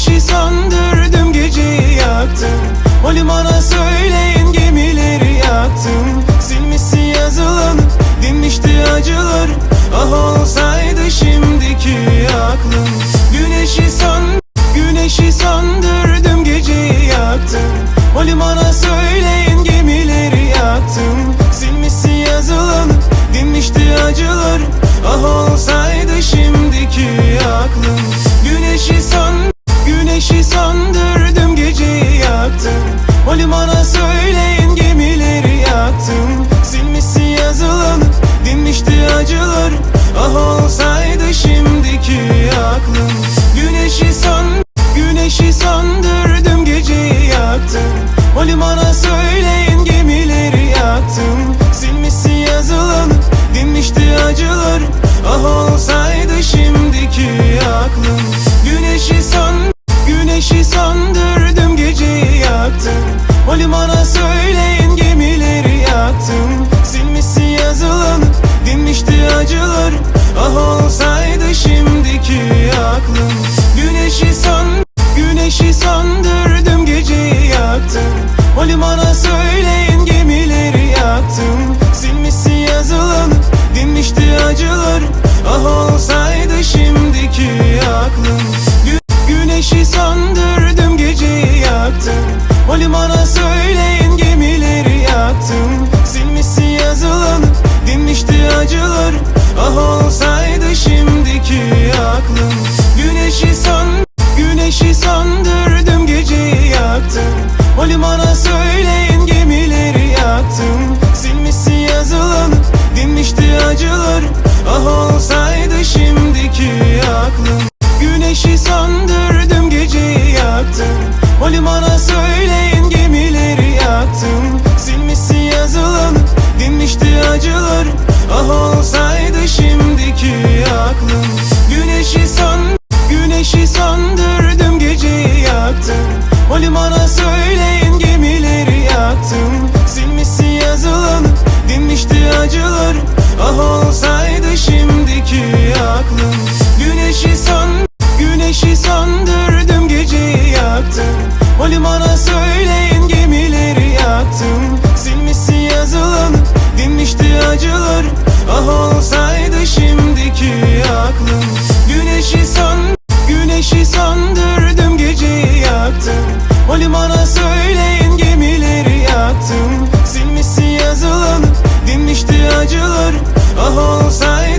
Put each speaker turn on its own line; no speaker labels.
Ateşi söndürdüm geceyi yaktım. O limana söyleyin gemileri yaktım. Silmişsin yazılanı dinmişti acılarım Ah olsaydı şimdiki aklım. Güneşi söndürdüm Güneşi söndürdüm geceyi yaktım. O limana söyleyin gemileri yaktım. Silmişsin yazılanı dinmişti acılarım Ah olsaydı şimdiki aklım. Güneşi söndürdüm Ah olsaydı şimdiki aklım. Gü Güneşi söndürdüm geceyi yaktım. O limana söyleyin gemileri yaktım. Silmişsin yazılanı dinmişti acılar. Ah olsaydı şimdiki aklım. Güneşi söndürdüm Güneşi söndürdüm geceyi yaktım. O limana söyleyin gemileri yaktım. Silmişsin yazılanı dinmişti acılar. Ah olsaydı Söndürdüm geceyi yaktım. O limana söyleyin gemileri yaktım. Silmişsin yazılanı dinmişti acılar. Ah olsaydı şimdiki aklım. Güneşi son güneşi söndürdüm geceyi yaktım. O limana söyleyin gemileri yaktım. Silmişsin yazılanı dinmişti acılar. Ah olsaydı a whole side.